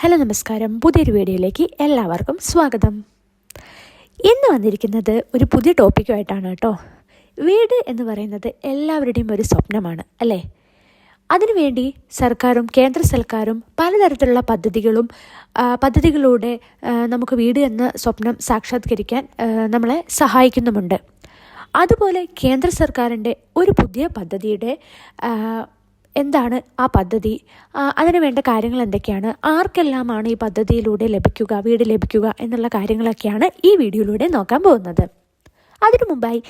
Hello നമസ്കാരം. പുതിയൊരു വീഡിയോയിലേക്ക് എല്ലാവർക്കും സ്വാഗതം. ഇന്ന് വന്നിരിക്കുന്നത് ഒരു പുതിയ ടോപ്പിക്കുമായിട്ടാണ് കേട്ടോ. വീട് എന്ന് പറയുന്നത് എല്ലാവരുടെയും ഒരു സ്വപ്നമാണ് അല്ലേ? അതിനുവേണ്ടി സർക്കാരും കേന്ദ്ര സർക്കാരും പലതരത്തിലുള്ള പദ്ധതികളും പദ്ധതികളിലൂടെ നമുക്ക് വീട് എന്ന സ്വപ്നം സാക്ഷാത്കരിക്കാൻ നമ്മളെ സഹായിക്കുന്നുമുണ്ട്. അതുപോലെ കേന്ദ്ര സർക്കാരിന്റെ ഒരു പുതിയ പദ്ധതിയുടെ എന്താണ് ആ പദ്ധതി? അതിന് വേണ്ട കാര്യങ്ങൾ എന്തൊക്കെയാണ്? ആർക്കെല്ലാമാണ് ഈ പദ്ധതിയിലൂടെ ലഭിക്കുക വീട് ലഭിക്കുക എന്നുള്ള കാര്യങ്ങളൊക്കെയാണ് ഈ വീഡിയോയിലൂടെ നോക്കാൻ പോകുന്നത്. അതിനു മുമ്പായി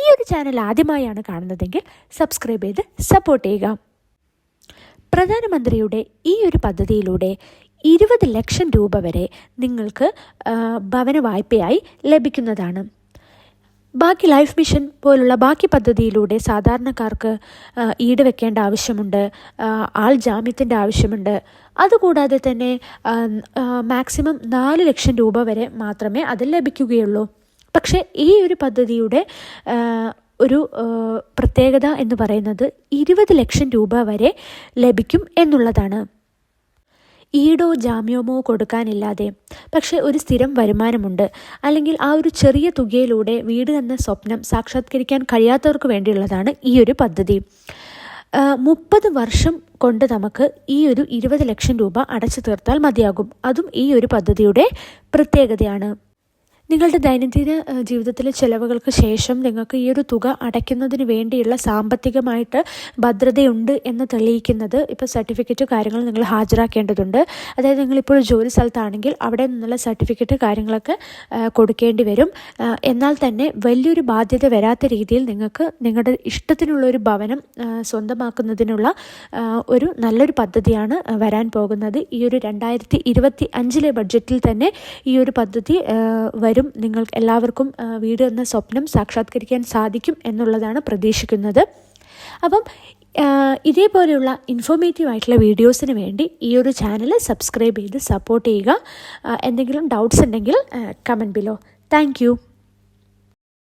ഈ ഒരു ചാനൽ ആദ്യമായാണ് കാണുന്നതെങ്കിൽ സബ്സ്ക്രൈബ് ചെയ്ത് സപ്പോർട്ട് ചെയ്യുക. പ്രധാനമന്ത്രിയുടെ ഈ ഒരു പദ്ധതിയിലൂടെ ഇരുപത് ലക്ഷം രൂപ വരെ നിങ്ങൾക്ക് ഭവന വായ്പയായി ലഭിക്കുന്നതാണ്. ബാക്കി ലൈഫ് മിഷൻ പോലുള്ള ബാക്കി പദ്ധതിയിലൂടെ സാധാരണക്കാർക്ക് ഈട് വെക്കേണ്ട ആവശ്യമുണ്ട് ആൾ ജാമ്യത്തിന്റെ ആവശ്യമുണ്ട്. അതുകൂടാതെ തന്നെ മാക്സിമം നാല് ലക്ഷം രൂപ വരെ മാത്രമേ അതിൽ ലഭിക്കുകയുള്ളൂ. പക്ഷേ ഈ ഒരു പദ്ധതിയുടെ ഒരു പ്രത്യേകത എന്ന് പറയുന്നത് ഇരുപത് ലക്ഷം രൂപ വരെ ലഭിക്കും എന്നുള്ളതാണ്. ഈടോ ജാമ്യമോ കൊടുക്കാനില്ലാതെ. പക്ഷേ ഒരു സ്ഥിരം വരുമാനമുണ്ട്. അല്ലെങ്കിൽ ആ ഒരു ചെറിയ തുകയിലൂടെ വീട് എന്ന സ്വപ്നം സാക്ഷാത്കരിക്കാൻ കഴിയാത്തവർക്ക് വേണ്ടിയുള്ളതാണ് ഈ ഒരു പദ്ധതി. മുപ്പത് വർഷം കൊണ്ട് നമുക്ക് ഈ ഒരു ഇരുപത് ലക്ഷം രൂപ അടച്ചു തീർത്താൽ മതിയാകും. അതും ഈ ഒരു പദ്ധതിയുടെ പ്രത്യേകതയാണ്. നിങ്ങളുടെ ദൈനംദിന ജീവിതത്തിലെ ചിലവുകൾക്ക് ശേഷം നിങ്ങൾക്ക് ഈ ഒരു തുക അടയ്ക്കുന്നതിന് വേണ്ടിയുള്ള സാമ്പത്തികമായിട്ട് ഭദ്രതയുണ്ട് എന്ന് തെളിയിക്കുന്നത് ഇപ്പോൾ സർട്ടിഫിക്കറ്റ് കാര്യങ്ങൾ നിങ്ങൾ ഹാജരാക്കേണ്ടതുണ്ട്. അതായത് നിങ്ങളിപ്പോൾ ജോലി സ്ഥലത്താണെങ്കിൽ അവിടെ നിന്നുള്ള സർട്ടിഫിക്കറ്റ് കാര്യങ്ങളൊക്കെ കൊടുക്കേണ്ടി വരും. എന്നാൽ തന്നെ വലിയൊരു ബാധ്യത വരാത്ത രീതിയിൽ നിങ്ങൾക്ക് നിങ്ങളുടെ ഇഷ്ടത്തിനുള്ള ഒരു ഭവനം സ്വന്തമാക്കുന്നതിനുള്ള ഒരു നല്ലൊരു പദ്ധതിയാണ് വരാൻ പോകുന്നത്. ഈ ഒരു രണ്ടായിരത്തി ഇരുപത്തി അഞ്ചിലെ ബഡ്ജറ്റിൽ തന്നെ ഈ ഒരു പദ്ധതി വരും നിങ്ങൾക്ക് എല്ലാവർക്കും വീട് എന്ന സ്വപ്നം സാക്ഷാത്കരിക്കാൻ സാധിക്കും എന്നുള്ളതാണ് പ്രതീക്ഷിക്കുന്നത്. അപ്പം ഇതേപോലെയുള്ള ഇൻഫോർമേറ്റീവ് ആയിട്ടുള്ള വീഡിയോസിന് വേണ്ടി ഈ ഒരു ചാനൽ സബ്സ്ക്രൈബ് ചെയ്ത് സപ്പോർട്ട് ചെയ്യുക. എന്തെങ്കിലും ഡൗട്ട്സ് ഉണ്ടെങ്കിൽ കമന്റ് ബിലോ താങ്ക്